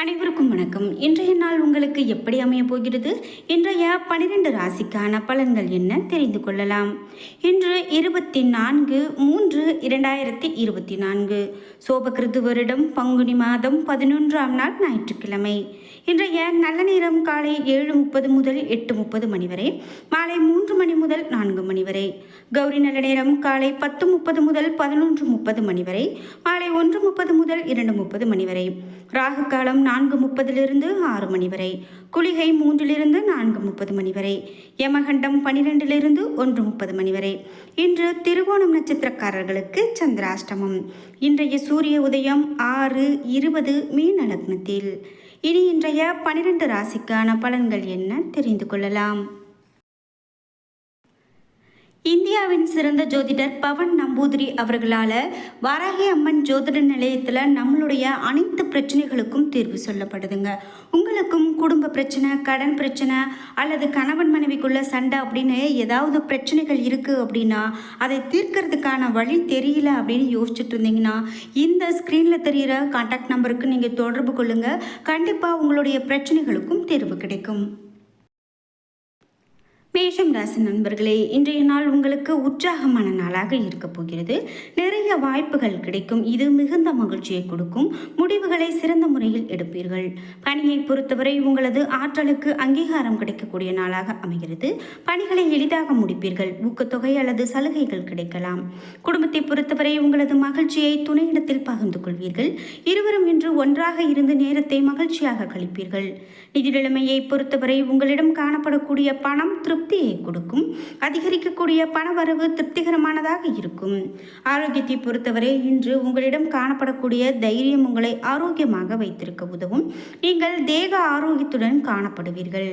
அனைவருக்கும் வணக்கம். இன்றைய நாள் உங்களுக்கு எப்படி அமைய போகிறது? இன்றைய பனிரெண்டு ராசிக்கான பலன்கள் என்ன தெரிந்து கொள்ளலாம். இன்று இருபத்தி நான்கு மூன்று இரண்டாயிரத்தி இருபத்தி நான்கு. சோபகிருது வருடம் பங்குனி மாதம் பதினொன்றாம் நாள் ஞாயிற்றுக்கிழமை. இன்றைய நல்ல நேரம் காலை ஏழு முப்பது முதல் எட்டு முப்பது மணி வரை மாலை மூன்று மணி முதல் நான்கு மணி வரை கௌரி நல்ல நேரம் காலை பத்து முப்பது முதல் பதினொன்று முப்பது மணி வரை மாலை ஒன்று முப்பது முதல் இரண்டு முப்பது மணி வரை ராகு காலம் நான்கு முப்பதிலிருந்து ஆறு மணி வரை குளிகை மூன்றிலிருந்து நான்கு முப்பது மணி வரை யமகண்டம் பனிரெண்டிலிருந்து ஒன்று முப்பது மணி வரை. இன்று திருவோணம் நட்சத்திரக்காரர்களுக்கு சந்திராஷ்டமம். இன்றைய சூரிய உதயம் ஆறு இருபது மீன லக்னத்தில் இனி இன்றைய பனிரெண்டு ராசிக்கான பலன்கள் என்ன தெரிந்து கொள்ளலாம்? இந்தியாவின் சிறந்த ஜோதிடர் பவன் நம்பூதிரி அவர்களால் வராகி அம்மன் ஜோதிட நிலையத்தில் நம்மளுடைய அனைத்து பிரச்சனைகளுக்கும் தீர்வு சொல்லப்படுதுங்க. உங்களுக்கும் குடும்ப பிரச்சனை கடன் பிரச்சனை அல்லது கணவன் மனைவிக்குள்ள சண்டை அப்படின்னு ஏதாவது பிரச்சனைகள் இருக்குது அப்படின்னா அதை தீர்க்கறதுக்கான வழி தெரியல அப்படின்னு யோசிச்சுட்டு இருந்தீங்கன்னா இந்த ஸ்க்ரீனில் தெரிகிற கான்டாக்ட் நம்பருக்கு நீங்கள் தொடர்பு கொள்ளுங்கள் கண்டிப்பாக உங்களுடைய பிரச்சனைகளுக்கும் தீர்வு கிடைக்கும். மேஷம் ராசி நண்பர்களே இன்றைய நாள் உங்களுக்கு உற்சாகமான நாளாக இருக்க போகிறது. நிறைய வாய்ப்புகள் கிடைக்கும். இது மிகுந்த மகிழ்ச்சியை கொடுக்கும். முடிவுகளை சிறந்த முறையில் எடுப்பீர்கள். பணியை பொறுத்தவரை உங்களது ஆற்றலுக்கு அங்கீகாரம் கிடைக்கக்கூடிய நாளாக அமைகிறது. பணிகளை எளிதாக முடிப்பீர்கள். ஊக்கத்தொகை அல்லது சலுகைகள் கிடைக்கலாம். குடும்பத்தை பொறுத்தவரை உங்களது மகிழ்ச்சியை துணையிடத்தில் பகிர்ந்து கொள்வீர்கள். இருவரும் இன்று ஒன்றாக இருந்து நேரத்தை மகிழ்ச்சியாக கழிப்பீர்கள். நிதி நிலைமையை பொறுத்தவரை உங்களிடம் காணப்படக்கூடிய பணம் திருப்தியை கொடுக்கும். அதிகரிக்கக்கூடிய பணவரவு திருப்திகரமானதாக இருக்கும். ஆரோக்கியத்தை பொறுத்தவரை இன்று உங்களிடம் காணப்படக்கூடிய தைரியம் உங்களை ஆரோக்கியமாக வைத்திருக்க உதவும். நீங்கள் தேக ஆரோக்கியத்துடன் காணப்படுவீர்கள்.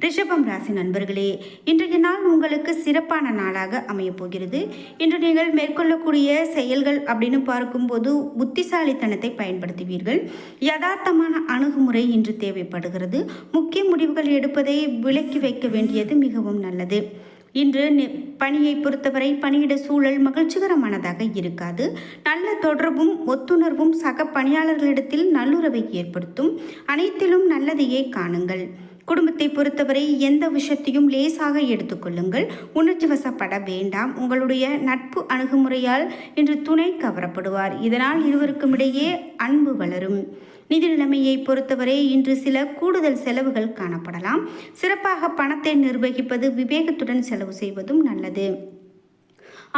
ரிஷபம் ராசி நண்பர்களே இன்றைய நாள் உங்களுக்கு சிறப்பான நாளாக அமையப் போகிறது. இன்று நீங்கள் மேற்கொள்ளக்கூடிய செயல்கள் அப்படின்னு பார்க்கும்போது புத்திசாலித்தனத்தை பயன்படுத்துவீர்கள். யதார்த்தமான அணுகுமுறை இன்று தேவைப்படுகிறது. முக்கிய முடிவுகள் எடுப்பதை விலக்கி வைக்க வேண்டியது மிகவும் நல்லது. இன்று பணியை பொறுத்தவரை பணியிட சூழல் மகிழ்ச்சிகரமானதாக இருக்காது. நல்ல தொடர்பும் ஒத்துணர்வும் சக பணியாளர்களிடத்தில் நல்லுறவை ஏற்படுத்தும். அனைத்திலும் நல்லதையே காணுங்கள். குடும்பத்தை பொறுத்தவரை எந்த விஷயத்தையும் லேசாக எடுத்துக்கொள்ளுங்கள் உணர்ச்சி வசப்பட வேண்டாம். உங்களுடைய நட்பு அணுகுமுறையால் இன்று துணை கவரப்படுவார். இதனால் இருவருக்கும் இடையே அன்பு வளரும். நிதி நிலைமையை பொறுத்தவரை இன்று சில கூடுதல் செலவுகள் காணப்படலாம். சிறப்பாக பணத்தை நிர்வகிப்பது விவேகத்துடன் செலவு செய்வதும் நல்லது.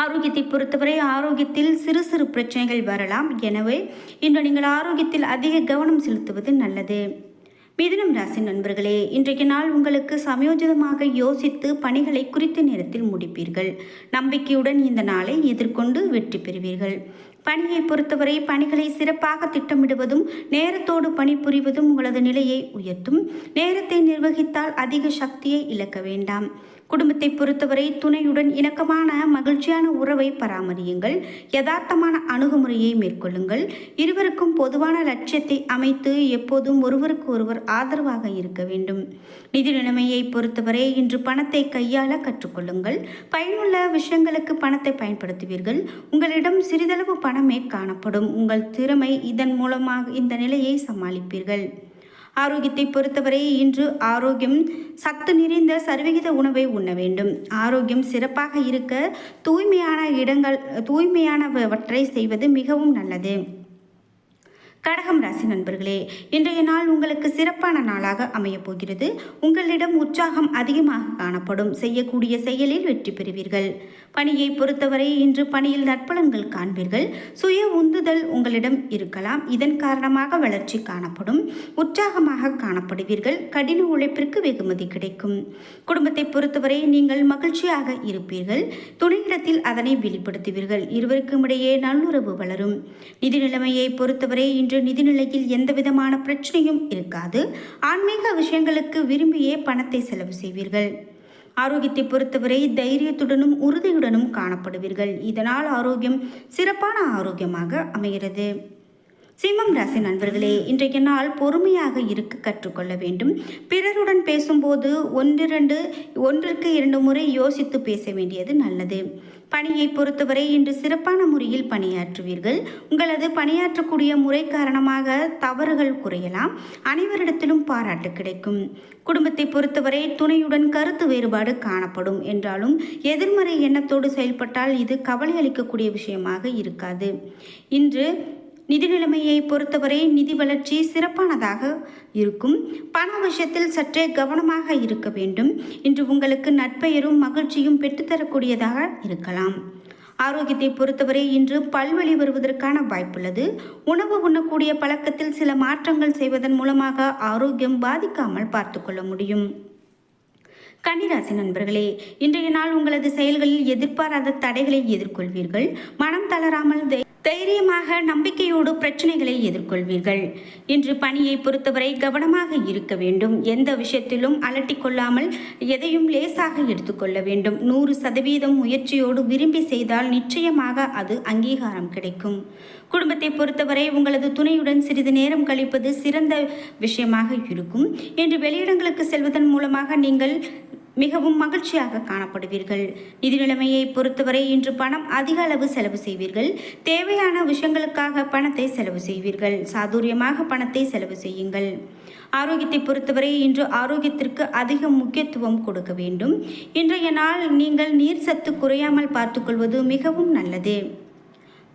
ஆரோக்கியத்தை பொறுத்தவரை ஆரோக்கியத்தில் சிறு சிறு பிரச்சனைகள் வரலாம். எனவே இன்று நீங்கள் ஆரோக்கியத்தில் அதிக கவனம் செலுத்துவது நல்லது. மிதுனம் ராசி நண்பர்களே இன்றைய நாள் உங்களுக்கு சமயோஜிதமாக யோசித்து பணிகளை குறித்த நேரத்தில் முடிப்பீர்கள். நம்பிக்கையுடன் இந்த நாளை எதிர்கொண்டு வெற்றி பெறுவீர்கள். பணியை பொறுத்தவரை பணிகளை சிறப்பாக திட்டமிடுவதும் நேரத்தோடு பணிபுரிவதும் உங்களது நிலையை உயர்த்தும். நேரத்தை நிர்வகித்தால் அதிக சக்தியை இழக்க வேண்டாம். குடும்பத்தை பொறுத்தவரை துணையுடன் இணக்கமான மகிழ்ச்சியான உறவை பராமரியுங்கள். யதார்த்தமான அணுகுமுறையை மேற்கொள்ளுங்கள். இருவருக்கும் பொதுவான லட்சியத்தை அமைத்து எப்போதும் ஒருவருக்கு ஒருவர் ஆதரவாக இருக்க வேண்டும். நிதி நிலைமையை பொறுத்தவரை இன்று பணத்தை கையாள கற்றுக்கொள்ளுங்கள். பயனுள்ள விஷயங்களுக்கு பணத்தை பயன்படுத்துவீர்கள். உங்களிடம் சிறிதளவு பணம் பணமே காணப்படும். உங்கள் திறமை இதன் மூலமாக இந்த நிலையை சமாளிப்பீர்கள். ஆரோக்கியத்தை பொறுத்தவரை இன்று ஆரோக்கியம் சத்து நிறைந்த சரிவிகித உணவை உண்ண வேண்டும். ஆரோக்கியம் சிறப்பாக இருக்க தூய்மையான இடங்கள் தூய்மையானவற்றை செய்வது மிகவும் நல்லது. கடகம் ராசி நண்பர்களே இன்றைய நாள் உங்களுக்கு சிறப்பான நாளாக அமையப் போகிறது. உங்களிடம் உற்சாகம் அதிகமாக காணப்படும். செய்யக்கூடிய செயலில் வெற்றி பெறுவீர்கள். பணியை பொறுத்தவரை இன்று பணியில் நற்பலன்கள் காண்பீர்கள். சுய உந்துதல் உங்களிடம் இருக்கலாம். இதன் காரணமாக வளர்ச்சி காணப்படும். உற்சாகமாக காணப்படுவீர்கள். கடின உழைப்பிற்கு வெகுமதி கிடைக்கும். குடும்பத்தை பொறுத்தவரை நீங்கள் மகிழ்ச்சியாக இருப்பீர்கள். துணையிடத்தில் அதனை வெளிப்படுத்துவீர்கள். இருவருக்கும் இடையே நல்லுறவு வளரும். நிதி நிலைமையை பொறுத்தவரை இன்று நிதிநிலையில் எந்தவிதமான பிரச்சனையும் இருக்காது. ஆன்மீக விஷயங்களுக்கு விரும்பியே பணத்தை செலவு செய்வீர்கள். ஆரோக்கியத்தை பொறுத்தவரை தைரியத்துடனும் உறுதியுடனும் காணப்படுவீர்கள். இதனால் ஆரோக்கியம் சிறப்பான ஆரோக்கியமாக அமைகிறது. சிம்மம் ராசி நண்பர்களே இன்றைய நாள் பொறுமையாக இருக்க கற்றுக்கொள்ள வேண்டும். பிறருடன் பேசும்போது ஒன்றிரண்டு ஒன்றிற்கு இரண்டு முறை யோசித்து பேச வேண்டியது நல்லது. பணியை பொறுத்தவரை இன்று சிறப்பான முறையில் பணியாற்றுவீர்கள். உங்களது பணியாற்றக்கூடிய முறை காரணமாக தவறுகள் குறையலாம். அனைவரிடத்திலும் பாராட்டு கிடைக்கும். குடும்பத்தை பொறுத்தவரை துணையுடன் கருத்து வேறுபாடு காணப்படும். என்றாலும் எதிர்மறை எண்ணத்தோடு செயல்பட்டால் இது கவலை அளிக்கக்கூடிய விஷயமாக இருக்காது. இன்று நிதி நிலைமையை பொறுத்தவரை நிதி வளர்ச்சி சிறப்பானதாக இருக்கும். பண விஷயத்தில் சற்றே கவனமாக இருக்க வேண்டும். இன்று உங்களுக்கு நட்பெயரும் மகிழ்ச்சியும் பெற்றுத்தரக்கூடியதாக இருக்கலாம். ஆரோக்கியத்தை பொறுத்தவரை இன்று பல்வழி வருவதற்கான வாய்ப்புள்ளது. உணவு உண்ணக்கூடிய பழக்கத்தில் சில மாற்றங்கள் செய்வதன் மூலமாக ஆரோக்கியம் பாதிக்காமல் பார்த்துக்கொள்ள முடியும். கன்னிராசி நண்பர்களே இன்றைய நாள் உங்களது செயல்களில் எதிர்பாராத தடைகளை எதிர்கொள்வீர்கள். மனம் தளராமல் தை- தைரியமாக நம்பிக்கையோடு பிரச்சனைகளை எதிர்கொள்வீர்கள். இன்று பணியை பொறுத்தவரை கவனமாக இருக்க வேண்டும். எந்த விஷயத்திலும் அலட்டிக் கொள்ளாமல் எதையும் லேசாக எடுத்துக்கொள்ள வேண்டும். நூறு சதவீதம் முயற்சியோடு விரும்பி செய்தால் நிச்சயமாக அது அங்கீகாரம் கிடைக்கும். குடும்பத்தை பொறுத்தவரை உங்களது துணையுடன் சிறிது நேரம் கழிப்பது சிறந்த விஷயமாக இருக்கும். இன்று வெளியிடங்களுக்கு செல்வதன் மூலமாக நீங்கள் மிகவும் மகிழ்ச்சியாக காணப்படுவீர்கள். நிதி நிலைமையை பொறுத்தவரை இன்று பணம் அதிக அளவு செலவு செய்வீர்கள். தேவையான விஷயங்களுக்காக பணத்தை செலவு செய்வீர்கள். சாதுரியமாக பணத்தை செலவு செய்யுங்கள். ஆரோக்கியத்தை பொறுத்தவரை இன்று ஆரோக்கியத்திற்கு அதிக முக்கியத்துவம் கொடுக்க வேண்டும். இன்றைய நாள் நீங்கள் நீர் சத்து குறையாமல் பார்த்துக்கொள்வது மிகவும் நல்லது.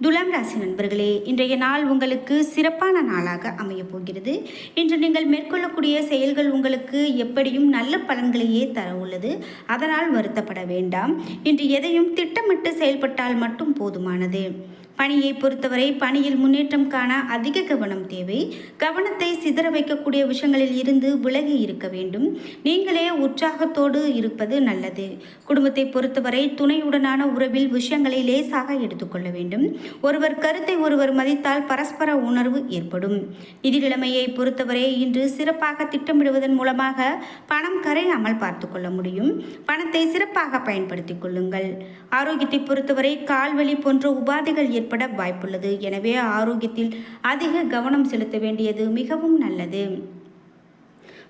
துலாம் ராசி நண்பர்களே இன்றைய நாள் உங்களுக்கு சிறப்பான நாளாக அமையப் போகிறது. இன்று நீங்கள் மேற்கொள்ளக்கூடிய செயல்கள் உங்களுக்கு எப்படியும் நல்ல பலன்களையே தர உள்ளது. அதனால் வருத்தப்பட வேண்டாம். இன்று எதையும் திட்டமிட்டு செயல்பட்டால் மட்டும் போதுமானது. பணியை பொறுத்தவரை பணியில் முன்னேற்றம் காண அதிக கவனம் தேவை. கவனத்தை சிதற வைக்கக்கூடிய விஷயங்களில் இருந்து விலகி இருக்க வேண்டும். நீங்களே உற்சாகத்தோடு இருப்பது நல்லது. குடும்பத்தை பொறுத்தவரை துணையுடனான உறவில் விஷயங்களை லேசாக எடுத்துக்கொள்ள வேண்டும். ஒருவர் கருத்தை ஒருவர் மதித்தால் பரஸ்பர உணர்வு ஏற்படும். நிதி நிலைமையை பொறுத்தவரை இன்று சிறப்பாக திட்டமிடுவதன் மூலமாக பணம் கரையாமல் பார்த்து கொள்ள முடியும். பணத்தை சிறப்பாக பயன்படுத்திக் கொள்ளுங்கள். ஆரோக்கியத்தை பொறுத்தவரை கால்வழி போன்ற உபாதைகள் ஏற்பட வாய்ப்புள்ளது. எனவே ஆரோக்கியத்தில் அதிக கவனம் செலுத்த வேண்டியது மிகவும் நல்லது.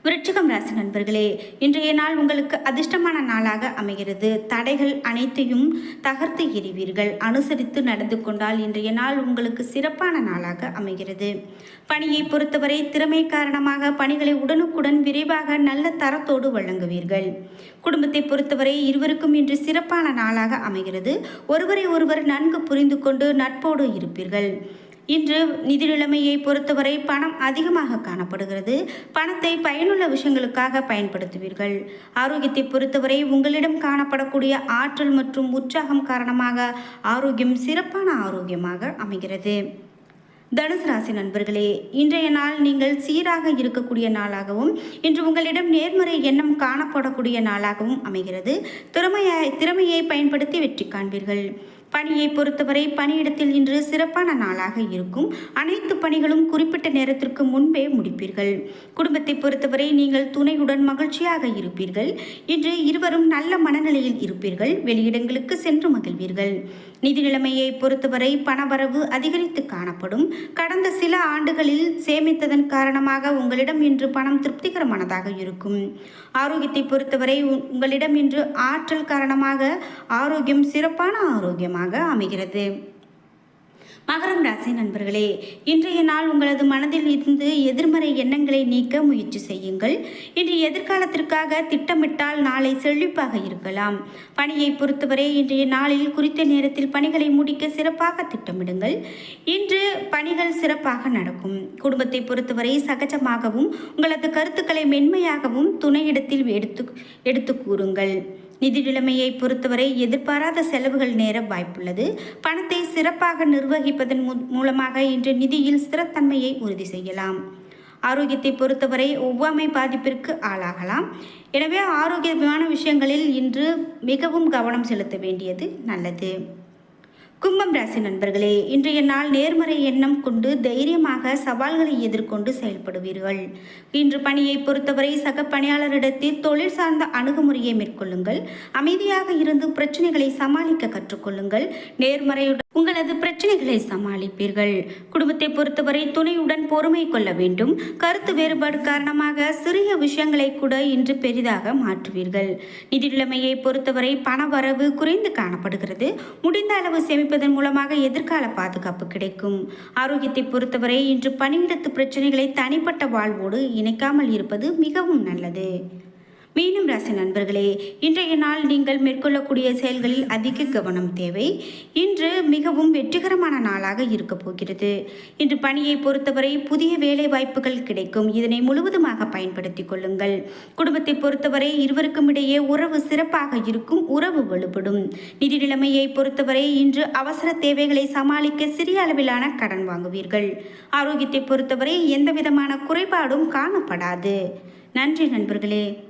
விருச்சிகம் ராசி நண்பர்களே இன்றைய நாள் உங்களுக்கு அதிர்ஷ்டமான நாளாக அமைகிறது. தடைகள் அனைத்தையும் தகர்த்து எறிவீர்கள். அனுசரித்து நடந்து கொண்டால் இன்றைய நாள் உங்களுக்கு சிறப்பான நாளாக அமைகிறது. பணியை பொறுத்தவரை திறமை காரணமாக பணிகளை உடனுக்குடன் விரைவாக நல்ல தரத்தோடு வழங்குவீர்கள். குடும்பத்தை பொறுத்தவரை இருவருக்கும் இன்று சிறப்பான நாளாக அமைகிறது. ஒருவரை ஒருவர் நன்கு புரிந்து கொண்டு நட்போடு இருப்பீர்கள். இன்று நிதி நிலைமையை பொறுத்தவரை பணம் அதிகமாக காணப்படுகிறது. பணத்தை பயனுள்ள விஷயங்களுக்காக பயன்படுத்துவீர்கள். ஆரோக்கியத்தை பொறுத்தவரை உங்களிடம் காணப்படக்கூடிய ஆற்றல் மற்றும் உற்சாகம் காரணமாக ஆரோக்கியம் சிறப்பான ஆரோக்கியமாக அமைகிறது. தனுசு ராசி நண்பர்களே இன்றைய நாள் நீங்கள் சீராக இருக்கக்கூடிய நாளாகவும் இன்று உங்களிடம் நேர்மறை எண்ணம் காணப்படக்கூடிய நாளாகவும் அமைகிறது. திறமையை திறமையை பயன்படுத்தி வெற்றி காண்பீர்கள். பணியை பொறுத்தவரை பணியிடத்தில் இன்று சிறப்பான நாளாக இருக்கும். அனைத்து பணிகளும் குறிப்பிட்ட நேரத்திற்கு முன்பே முடிப்பீர்கள். குடும்பத்தை பொறுத்தவரை நீங்கள் துணையுடன் மகிழ்ச்சியாக இருப்பீர்கள். இன்று இருவரும் நல்ல மனநிலையில் இருப்பீர்கள். வெளியிடங்களுக்கு சென்று மகிழ்வீர்கள். நிதி நிலைமையை பொறுத்தவரை பணவரவு அதிகரித்து காணப்படும். கடந்த சில ஆண்டுகளில் சேமித்ததன் காரணமாக உங்களிடம் இன்று பணம் திருப்திகரமானதாக இருக்கும். ஆரோக்கியத்தை பொறுத்தவரை உங்களிடம் இன்று ஆற்றல் காரணமாக ஆரோக்கியம் சிறப்பான ஆரோக்கியமாக அமைகிறது. மகரம் ராசி நண்பர்களே இன்றைய நாள் உங்களது மனதில் இருந்து எதிர்மறை எண்ணங்களை நீக்க முயற்சி செய்யுங்கள். இன்று எதிர்காலத்திற்காக திட்டமிட்டால் நாளை செழிப்பாக இருக்கலாம். பணியை பொறுத்தவரை இன்றைய நாளில் குறித்த நேரத்தில் பணிகளை முடிக்க சிறப்பாக திட்டமிடுங்கள். இன்று பணிகள் சிறப்பாக நடக்கும். குடும்பத்தை பொறுத்தவரை சகஜமாகவும் உங்களது கருத்துக்களை மென்மையாகவும் துணையிடத்தில் எடுத்து எடுத்து கூறுங்கள். நிதி நிலைமையை பொறுத்தவரை எதிர்பாராத செலவுகள் நேர வாய்ப்புள்ளது. பணத்தை சிறப்பாக நிர்வகிப்பதன் மூ- மூலமாக இன்று நிதியில் ஸ்திரத்தன்மையை உறுதி செய்யலாம். ஆரோக்கியத்தை பொறுத்தவரை ஒவ்வாமை பாதிப்பிற்கு ஆளாகலாம். எனவே ஆரோக்கியமான விஷயங்களில் இன்று மிகவும் கவனம் செலுத்த வேண்டியது நல்லது. கும்பம் ராசி நண்பர்களே இன்றைய நாள் நேர்மறை எண்ணம் கொண்டு தைரியமாக சவால்களை எதிர்கொண்டு செயல்படுவீர்கள். இன்று பணியை பொறுத்தவரை சக பணியாளரிடத்தில் தொழில் சார்ந்த அணுகுமுறையை மேற்கொள்ளுங்கள். அமைதியாக இருந்து பிரச்சனைகளை சமாளிக்க கற்றுக்கொள்ளுங்கள். நேர்மறையுடன் உங்களது பிரச்சனைகளை சமாளிப்பீர்கள். குடும்பத்தை பொறுத்தவரை துணையுடன் பொறுமை கொள்ள வேண்டும். கருத்து வேறுபாடு காரணமாக சிறிய விஷயங்களை கூட இன்று பெரிதாக மாற்றுவீர்கள். நிதி நிலைமையை பொறுத்தவரை பண வரவு குறைந்து காணப்படுகிறது. முடிந்த அளவு சேமிப்பதன் மூலமாக எதிர்கால பாதுகாப்பு கிடைக்கும். ஆரோக்கியத்தை பொறுத்தவரை இன்று பணியிடத்து பிரச்சனைகளை தனிப்பட்ட வாழ்வோடு இணைக்காமல் இருப்பது மிகவும் நல்லது. மீனம் ராசி நண்பர்களே இன்றைய நாள் நீங்கள் மேற்கொள்ளக்கூடிய செயல்களில் அதிக கவனம் தேவை. இன்று மிகவும் வெற்றிகரமான நாளாக இருக்க போகிறது. இன்று பணியை பொறுத்தவரை புதிய வேலை வாய்ப்புகள் கிடைக்கும். இதனை முழுவதுமாக பயன்படுத்திக் கொள்ளுங்கள். குடும்பத்தை பொறுத்தவரை இருவருக்கும் இடையே உறவு சிறப்பாக இருக்கும் உறவு வலுப்படும். நிதி நிலைமையை பொறுத்தவரை இன்று அவசர தேவைகளை சமாளிக்க சிறிய அளவிலான கடன் வாங்குவீர்கள். ஆரோக்கியத்தை பொறுத்தவரை எந்த விதமான குறைபாடும் காணப்படாது. நன்றி நண்பர்களே.